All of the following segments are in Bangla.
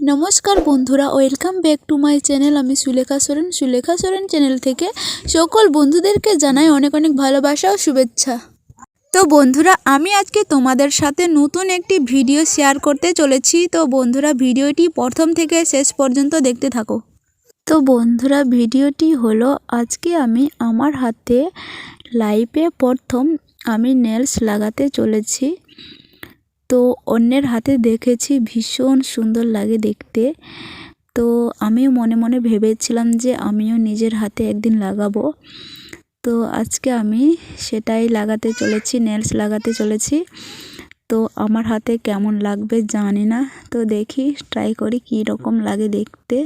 নমস্কার বন্ধুরা, welcome back to my channel. আমি সুলেখা সোরেন। সুলেখা সোরেন চ্যানেল থেকে সকল বন্ধুদেরকে জানাই অনেক অনেক ভালোবাসা ও শুভেচ্ছা। তো বন্ধুরা, আমি আজকে তোমাদের সাথে নতুন একটি ভিডিও শেয়ার করতে চলেছি। তো বন্ধুরা, ভিডিওটি প্রথম থেকে শেষ পর্যন্ত দেখতে থাকো। তো বন্ধুরা, ভিডিওটি হলো, আজকে আমি আমার হাতে লাইভে প্রথম আমি নেলস লাগাতে চলেছি। তো অন্যের হাতে দেখেছি ভীষণ সুন্দর লাগে দেখতে। তো আমিও মনে মনে ভেবেছিলাম যে আমিও নিজের হাতে একদিন লাগাবো। তো আজকে আমি সেটাই লাগাতে চলেছি, নেলস লাগাতে চলেছি। তো আমার হাতে কেমন লাগবে জানি না, তো দেখি ট্রাই করি কী রকম লাগে দেখতে।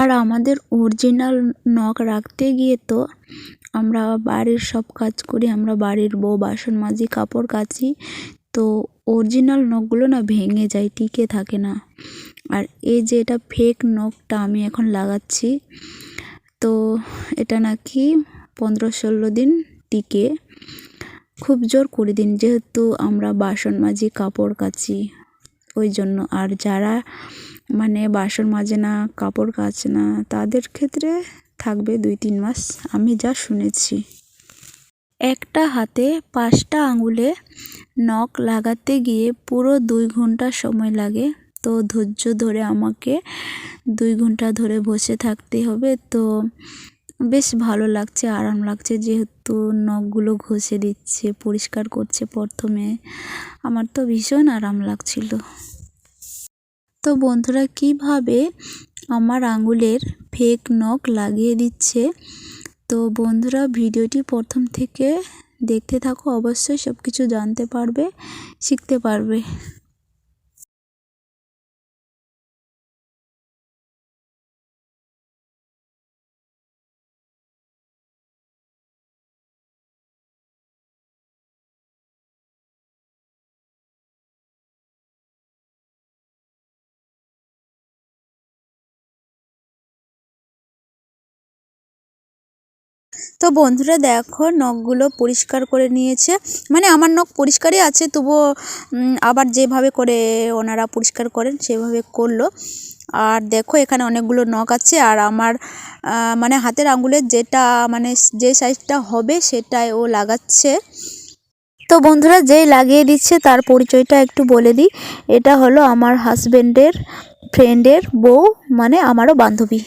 আর আমাদের অরিজিনাল নখ রাখতে গিয়ে তো আমরা বাড়ির সব কাজ করি, আমরা বাড়ির বউ বাসন মাজি কাপড় কাচি, তো অরিজিনাল নখগুলো না ভেঙে যায়, টিকে থাকে না। আর এই যে এটা ফেক নখটা আমি এখন লাগাচ্ছি, তো এটা নাকি পনেরো ষোলো দিন টিকে। খুব জোর কুড়ি দিন, যেহেতু আমরা বাসন মাজি, কাপড় কাচি, ওই জন্য। আর যারা মানে বাসন মাজে না, কাপড় কাচে না, তাদের ক্ষেত্রে থাকবে দুই তিন মাস, আমি যা শুনেছি। একটা হাতে পাঁচটা আঙুলে নখ লাগাতে গিয়ে পুরো দুই ঘণ্টা সময় লাগে। তো ধৈর্য ধরে আমাকে দুই ঘণ্টা ধরে বসে থাকতে হবে। তো বেশ ভালো লাগছে, আরাম লাগছে যেহেতু নখগুলো ঘষে দিচ্ছে, পরিষ্কার করছে প্রথমে। আমার তো ভীষণ আরাম লাগছিল। তো বন্ধুরা, কীভাবে আমার আঙুলের ফেক নখ লাগিয়ে দিচ্ছে? তো বন্ধুরা ভিডিওটি প্রথম থেকে দেখতে থাকো অবশ্যই সব কিছু জানতে পারবে শিখতে পারবে। তো বন্ধুরা দেখো, নখগুলো পরিষ্কার করে নিয়েছে। মানে আমার নখ পরিষ্কারই আছে, তবুও আবার যেভাবে করে ওনারা পরিষ্কার করেন, সেভাবে করল। আর দেখো, এখানে অনেকগুলো নখ আছে, আর আমার মানে হাতের আঙুলের যেটা মানে যে সাইজটা হবে সেটাই ও লাগাচ্ছে। তো বন্ধুরা, যেই লাগিয়ে দিচ্ছে, তার পরিচয়টা একটু বলে দিই। এটা হলো আমার হাজব্যান্ডের ফ্রেন্ডের বউ মানে আমারও বান্ধবী।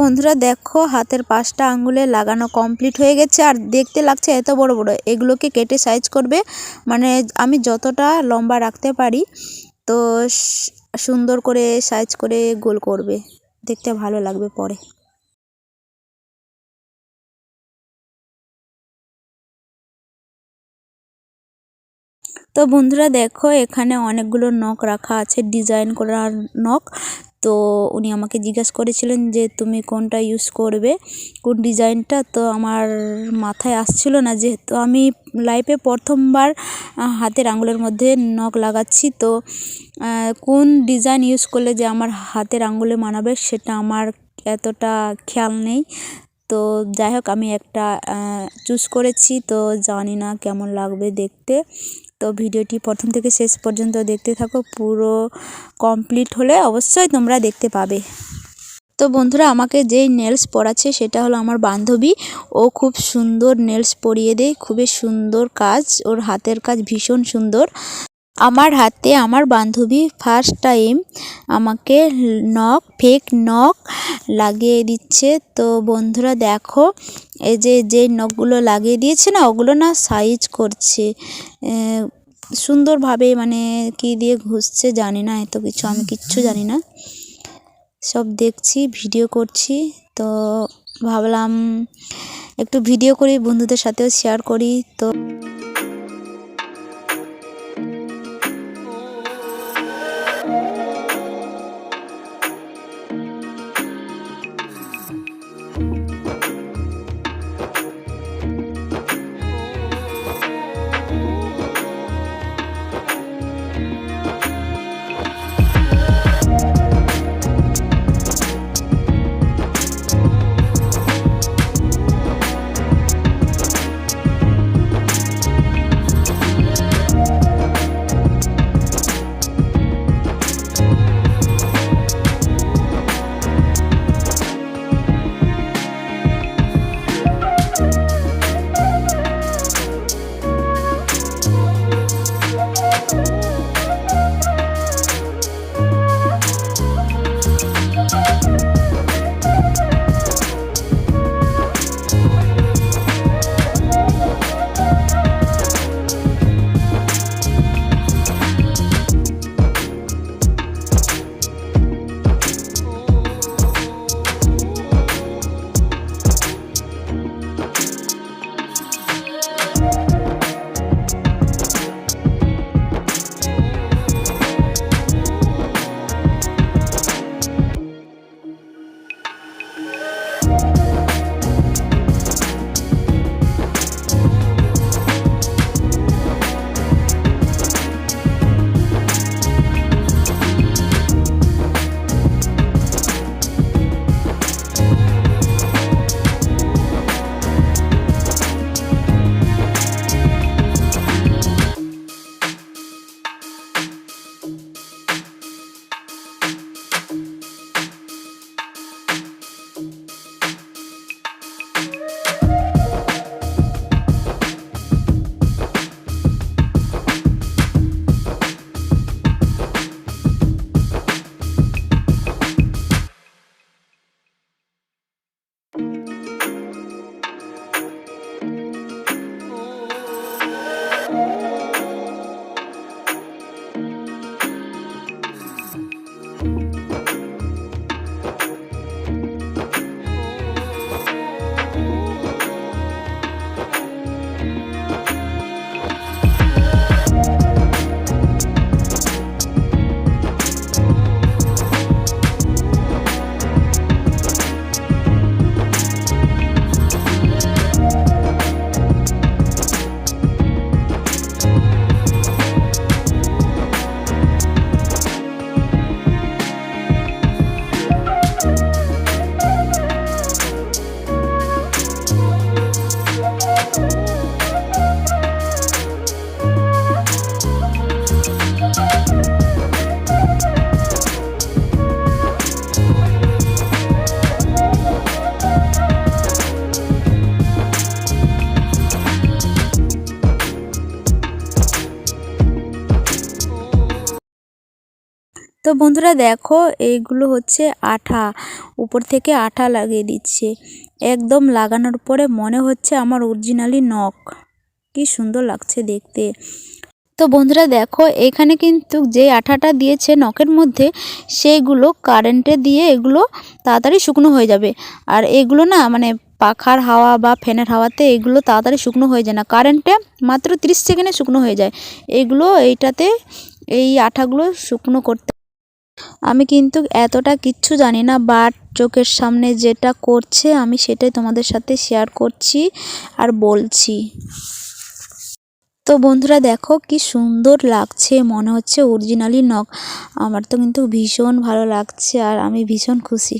বন্ধুরা, দেখো হাতের পাঁচটা আঙ্গুলে লাগানো কমপ্লিট হয়ে গেছে। আর দেখতে লাগছে এত বড় বড়, এগুলোকে কেটে সাইজ করবে। মানে আমি যতটা লম্বা রাখতে পারি, তো সুন্দর করে সাইজ করে গোল করবে। দেখতে ভালো লাগবে পরে। তো বন্ধুরা, দেখো এখানে অনেকগুলো নখ রাখা আছে ডিজাইন করার নখ। তো উনি আমাকে জিজ্ঞাসা করেছিলেন যে, তুমি কোনটা ইউজ করবে? কোন ডিজাইনটা? তো আমার মাথায় আসছিল না, যেহেতু আমি লাইফে প্রথমবার হাতের আঙুলের মধ্যে নখ লাগাচ্ছি, তো কোন ডিজাইন ইউজ করলে যে আমার হাতের আঙুলে মানাবে সেটা আমার এতটা খেয়াল নেই। তো যাই হোক, আমি একটা চুজ করেছি, তো জানি না কেমন লাগবে দেখতে। তো ভিডিওটি প্রথম থেকে শেষ পর্যন্ত দেখতে থাকো। পুরো কমপ্লিট হলে অবশ্যই তোমরা দেখতে পাবে। তো বন্ধুরা, আমাকে যেই নেলস পরাচ্ছে সেটা হলো আমার বান্ধবী। ও খুব সুন্দর নেলস পরিয়ে দেয়। খুবই সুন্দর কাজ। ওর হাতের কাজ ভীষণ সুন্দর। আমার হাতে আমার বান্ধবী ফার্স্ট টাইম আমাকে নখ ফেক নখ লাগিয়ে দিচ্ছে। তো বন্ধুরা দেখো, এই যে যে নখগুলো লাগিয়ে দিয়েছে না, ওগুলো না সাইজ করছে। সুন্দরভাবে মানে কি দিয়ে ঘুষছে জানি না, এত কিছু আমি কিচ্ছু জানি না। সব দেখছি ভিডিও করছি। তো ভাবলাম একটু ভিডিও করি, বন্ধুদের সাথেও শেয়ার করি। তো তো বন্ধুরা দেখো, এইগুলো হচ্ছে আঠা। উপর থেকে আঠা লাগিয়ে দিচ্ছে। একদম লাগানোর পরে মনে হচ্ছে আমার অরিজিনালি নখ। কি সুন্দর লাগছে দেখতে। তো বন্ধুরা দেখো, এখানে কিন্তু যে আঠাটা দিয়েছে নখের মধ্যে, সেইগুলো কারেন্টে দিয়ে এগুলো তাড়াতাড়ি শুকনো হয়ে যাবে। আর এগুলো না মানে পাখার হাওয়া বা ফ্যানের হাওয়াতে এগুলো তাড়াতাড়ি শুকনো হয়ে যায় না। কারেন্টে মাত্র 30 সেকেন্ডে শুকনো হয়ে যায়। এগুলো এইটাতে, এই আঠাগুলো শুকনো করতে আমি কিন্তু এতটা কিচ্ছু জানি না বাট চোখের সামনে যেটা করছে আমি সেটাই তোমাদের সাথে শেয়ার করছি আর বলছি। তো বন্ধুরা দেখো কি সুন্দর লাগছে, মনে হচ্ছে অরিজিনালি নখ আমার তো কিন্তু ভীষণ ভালো লাগছে আর আমি ভীষণ খুশি।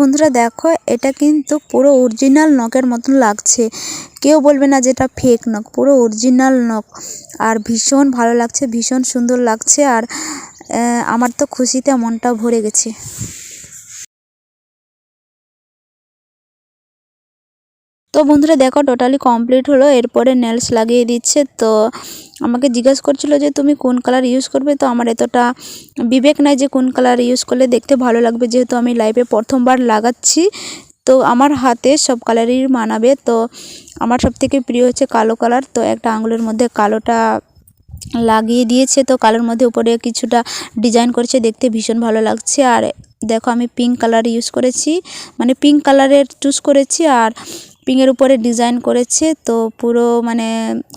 বন্ধুরা দেখো, এটা কিন্তু পুরো অরিজিনাল নখের মতন লাগছে। কেউ বলবে না যে এটা ফেক নখ পুরো অরিজিনাল নখ আর ভীষণ ভালো লাগছে, ভীষণ সুন্দর লাগছে। আর আমার তো খুশিতে মনটা ভরে গেছে। তো বন্ধুরা দেখো টোটালি কমপ্লিট হলো, এরপরে নেলস লাগিয়ে দিচ্ছে। তো আমাকে জিজ্ঞেস করছিল যে, তুমি কোন কালার ইউজ করবে? তো আমার এতটা বিবেক নাই যে, কোন কালার ইউজ করলে দেখতে ভালো লাগবে। যেহেতু আমি লাইফে প্রথমবার লাগাচ্ছি, তো আমার হাতে সব কালারই মানাবে। তো আমার সবথেকে প্রিয় হচ্ছে কালো কালার তো একটা আঙুলের মধ্যে কালোটা লাগিয়ে দিয়েছে। তো কালোর মধ্যে উপরে কিছুটা ডিজাইন করেছে, দেখতে ভীষণ ভালো লাগছে। আর দেখো আমি পিঙ্ক কালার ইউজ করেছি মানে পিঙ্ক কালারের চুজ করেছি। আর পিঙ্কের উপরে ডিজাইন করেছে, তো পুরো মানে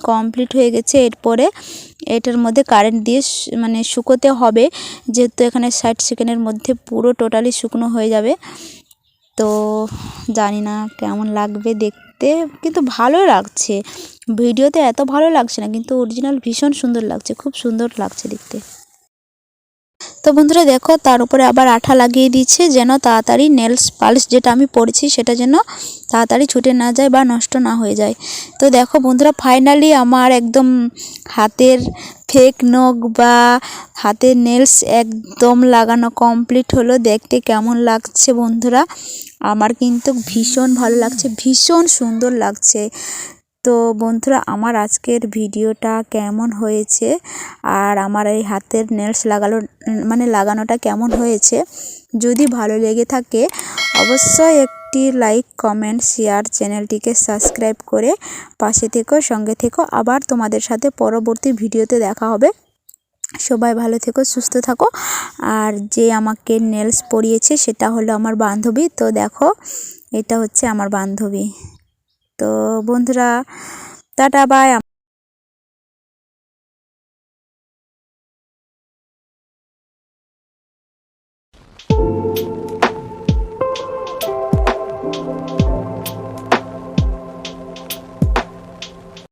কমপ্লিট হয়ে গেছে। এরপরে এটার মধ্যে কারেন্ট দিয়ে মানে শুকোতে হবে, যেহেতু এখানে ষাট সেকেন্ডের মধ্যে পুরো টোটালি শুকনো হয়ে যাবে। তো জানি না কেমন লাগবে দেখতে, কিন্তু ভালো লাগছে। ভিডিওতে এত ভালো লাগছে না, কিন্তু অরিজিনাল ভীষণ সুন্দর লাগছে, খুব সুন্দর লাগছে দেখতে। তো বন্ধুরা দেখো, তার উপরে আবার আঠা লাগিয়ে দিচ্ছে যেন তাড়াতাড়ি নেলস পালিশ যেটা আমি পরেছি সেটা যেন তাড়াতাড়ি ছুটে না যায় বা নষ্ট না হয়ে যায়। তো দেখো বন্ধুরা ফাইনালি আমার একদম হাতের ফেক নখ বা হাতের নেলস একদম লাগানো কমপ্লিট হলো। দেখতে কেমন লাগছে বন্ধুরা? আমার কিন্তু ভীষণ ভালো লাগছে, ভীষণ সুন্দর লাগছে। তো বন্ধুরা, আমার আজকের ভিডিওটা কেমন হয়েছে? আর আমার এই হাতের নেলস লাগানো মানে লাগানোটা কেমন হয়েছে? যদি ভালো লেগে থাকে, অবশ্যই একটি লাইক কমেন্ট শেয়ার চ্যানেলটিকে সাবস্ক্রাইব করে পাশে থেকো, সঙ্গে থেকো। আবার তোমাদের সাথে পরবর্তী ভিডিওতে দেখা হবে। সবাই ভালো থেকো, সুস্থ থাকো। আর যে আমাকে নেলস পরিয়েছে, সেটা হলো আমার বান্ধবী। তো দেখো, এটা হচ্ছে আমার বান্ধবী। তো বন্ধুরা টাটা বাই।